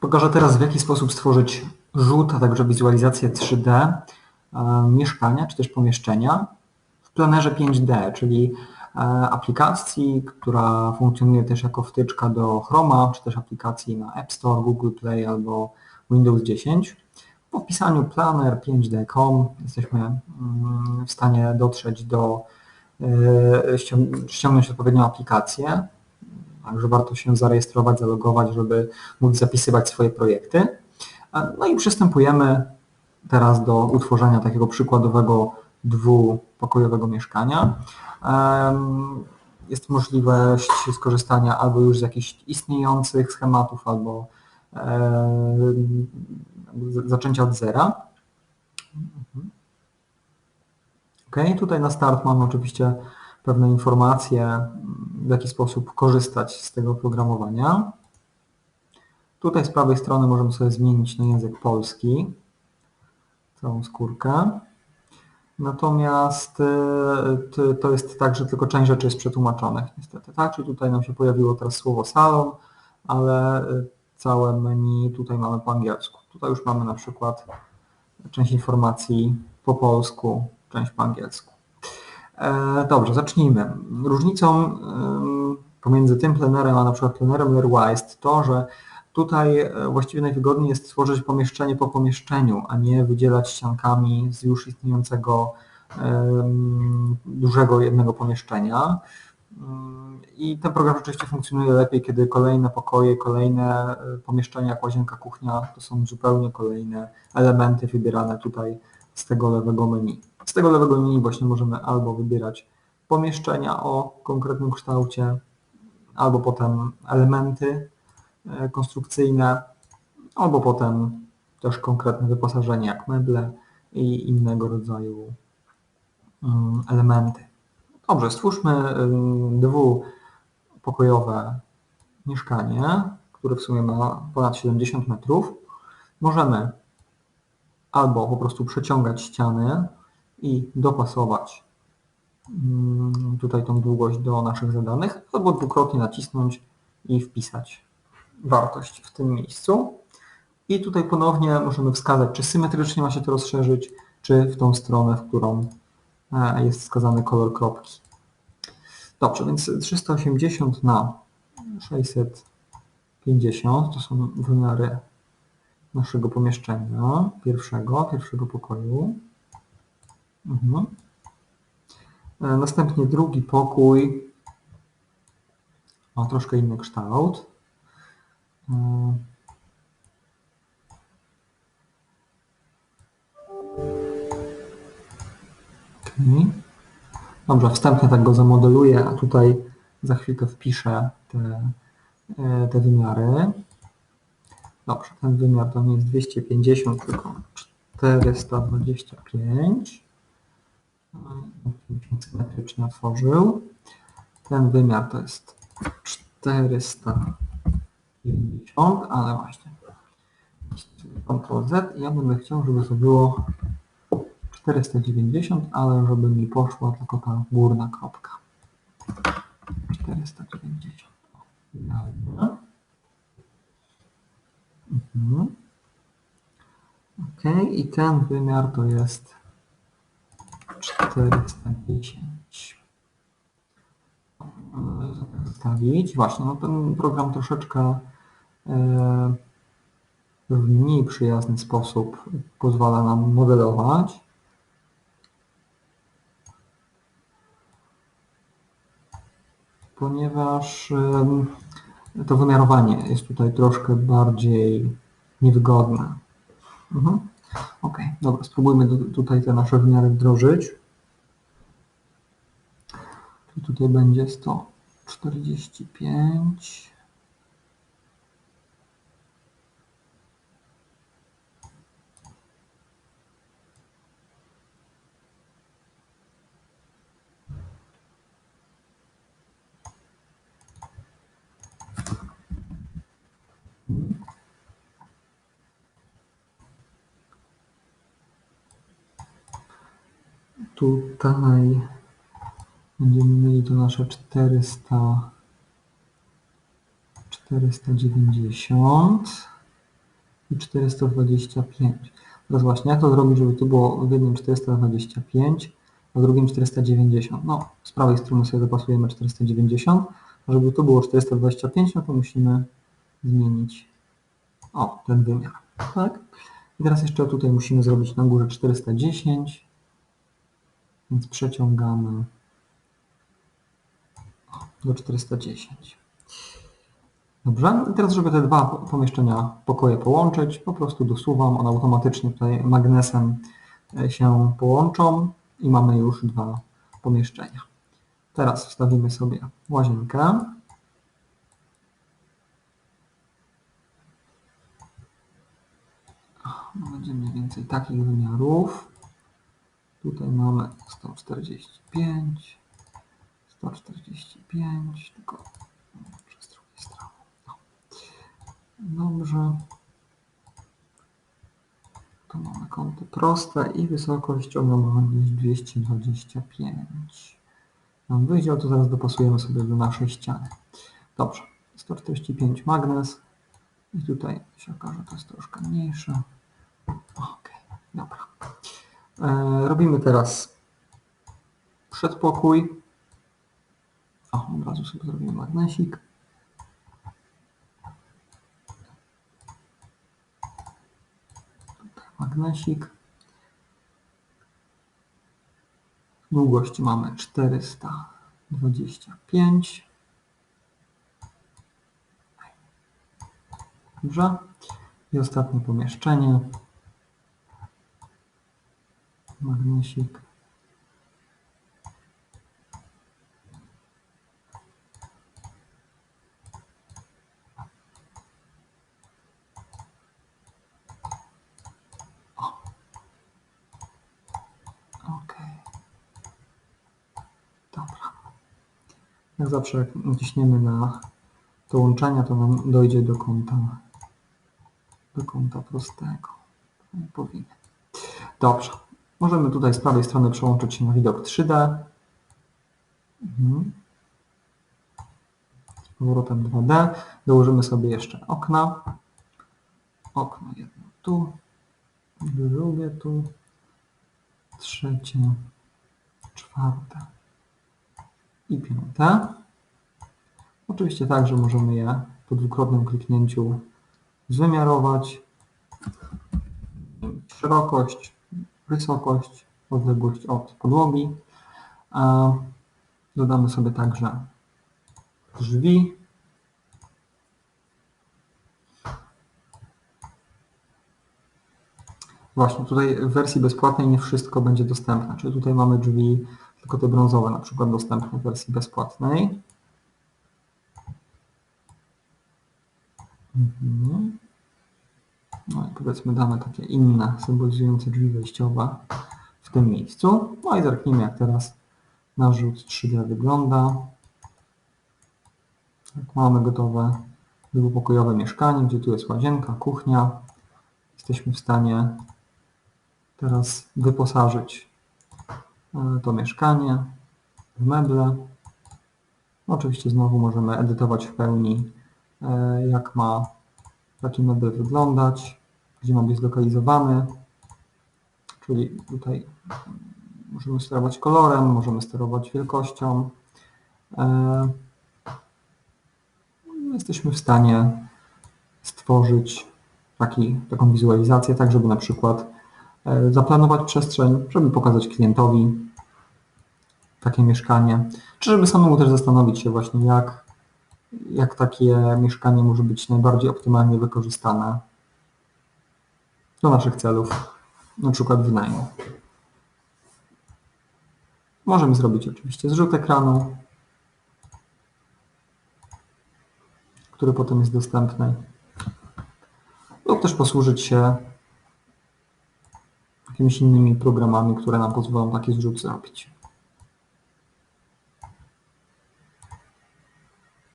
Pokażę teraz w jaki sposób stworzyć rzut, a także wizualizację 3D e, mieszkania czy też pomieszczenia w planerze 5D, czyli e, aplikacji, która funkcjonuje też jako wtyczka do Chroma, czy też aplikacji na App Store, Google Play albo Windows 10. Po wpisaniu planer5d.com jesteśmy mm, w stanie dotrzeć do, e, ściągnąć odpowiednią aplikację, Także warto się zarejestrować, zalogować, żeby móc zapisywać swoje projekty. No i przystępujemy teraz do utworzenia takiego przykładowego dwupokojowego mieszkania. Jest możliwość skorzystania albo już z jakichś istniejących schematów, albo zaczęcia od zera. Ok, tutaj na start mamy oczywiście pewne informacje, w jaki sposób korzystać z tego oprogramowania. Tutaj z prawej strony możemy sobie zmienić na język polski, całą skórkę. Natomiast y, to jest tak, że tylko część rzeczy jest przetłumaczonych niestety, tak? Czyli tutaj nam się pojawiło teraz słowo salon, ale y, całe menu tutaj mamy po angielsku. Tutaj już mamy na przykład część informacji po polsku, część po angielsku. E, dobrze, zacznijmy. Różnicą pomiędzy tym plenerem a na przykład plenerem Leroy jest to, że tutaj e, właściwie najwygodniej jest stworzyć pomieszczenie po pomieszczeniu, a nie wydzielać ściankami z już istniejącego dużego jednego pomieszczenia. I ten program rzeczywiście funkcjonuje lepiej, kiedy kolejne pokoje, kolejne e, pomieszczenia, jak łazienka, kuchnia, to są zupełnie kolejne elementy wybierane tutaj z tego lewego menu. Z tego lewego menu właśnie możemy albo wybierać pomieszczenia o konkretnym kształcie, albo potem elementy e, konstrukcyjne, albo potem też konkretne wyposażenie jak meble i innego rodzaju mm, elementy. Dobrze, stwórzmy dwupokojowe mieszkanie, które w sumie ma ponad 70 metrów. Możemy albo po prostu przeciągać ściany i dopasować mm, tutaj tą długość do naszych zadanych, albo dwukrotnie nacisnąć i wpisać wartość w tym miejscu. I tutaj ponownie możemy wskazać, czy symetrycznie ma się to rozszerzyć, czy w tą stronę, w którą e, jest wskazany kolor kropki. Dobrze, więc 380 na 650 to są wymiary naszego pomieszczenia pierwszego, pierwszego pokoju. Mhm. E, następnie drugi pokój ma troszkę inny kształt. E, okay. Dobrze, wstępnie tak go zamodeluję, a tutaj za chwilkę wpiszę te, e, te wymiary. Dobrze, ten wymiar to nie jest 250, tylko 425 symetryczny otworzył. Ten wymiar to jest 450, ale właśnie Ctrl Z ja będę chciał, żeby to było 490, ale żeby mi poszła tylko ta górna kropka. 490. Mhm. Ok, i ten wymiar to jest 410. Zostawić. Właśnie, no ten program troszeczkę e, w mniej przyjazny sposób pozwala nam modelować. Ponieważ to wymiarowanie jest tutaj troszkę bardziej niewygodne. Mhm. Ok, dobra, spróbujmy tutaj te nasze wymiary wdrożyć. Czyli tutaj będzie 145. Tutaj będziemy mieli to nasze 400, 490. i 425. Teraz właśnie, jak to zrobić, żeby tu było w jednym 425, a w drugim 490? No, z prawej strony sobie dopasujemy 490, a żeby tu było 425, no to musimy zmienić o, ten wymiar, tak? I teraz jeszcze tutaj musimy zrobić na górze 410, więc przeciągamy do 410. Dobrze, i teraz żeby te dwa po- pomieszczenia, pokoje połączyć, po prostu dosuwam, one automatycznie tutaj magnesem e, się połączą i mamy już dwa pomieszczenia. Teraz wstawimy sobie łazienkę. Będzie mniej więcej takich wymiarów. Tutaj mamy 145, 145, tylko może z drugiej strony. O. Dobrze. Tu mamy kąty proste i wysokość ogromna jest 225. Mam wydział, to zaraz dopasujemy sobie do naszej ściany. Dobrze, 145 magnes i tutaj się okaże, to jest troszkę mniejsze. Ok, dobra. E, robimy teraz przedpokój. O, od razu sobie zrobimy magnesik. Tutaj magnesik. Długość mamy 425. Dobrze. I ostatnie pomieszczenie. Magnesik. Ok. Dobra. Jak zawsze jak naciśniemy na to łączenia, to nam dojdzie do kąta do kąta prostego. Nie powinien. Dobrze. Możemy tutaj z prawej strony przełączyć się na widok 3D. Mhm. Z powrotem 2D. Dołożymy sobie jeszcze okna. Okno jedno tu, drugie tu, trzecie, czwarte i piąte. Oczywiście także możemy je po dwukrotnym kliknięciu zwymiarować. Szerokość, wysokość, odległość od podłogi. Dodamy sobie także drzwi. Właśnie, tutaj w wersji bezpłatnej nie wszystko będzie dostępne. Czyli tutaj mamy drzwi, tylko te brązowe na przykład dostępne w wersji bezpłatnej. Mhm. No i powiedzmy damy takie inne, symbolizujące drzwi wejściowe w tym miejscu. No i zerknijmy jak teraz nasz rzut 3D wygląda. Tak, mamy gotowe dwupokojowe mieszkanie, gdzie tu jest łazienka, kuchnia. Jesteśmy w stanie teraz wyposażyć to mieszkanie meble. Oczywiście znowu możemy edytować w pełni e, jak ma taki mebel wyglądać, gdzie ma być zlokalizowany. Czyli tutaj możemy sterować kolorem, możemy sterować wielkością. E, Jesteśmy w stanie stworzyć taki, taką wizualizację, tak żeby na przykład e, zaplanować przestrzeń, żeby pokazać klientowi takie mieszkanie, czy żeby samemu też zastanowić się właśnie jak, jak takie mieszkanie może być najbardziej optymalnie wykorzystane do naszych celów, na przykład wynajmu. Możemy zrobić oczywiście zrzut ekranu, który potem jest dostępny, lub też posłużyć się jakimiś innymi programami, które nam pozwolą taki zrzut zrobić.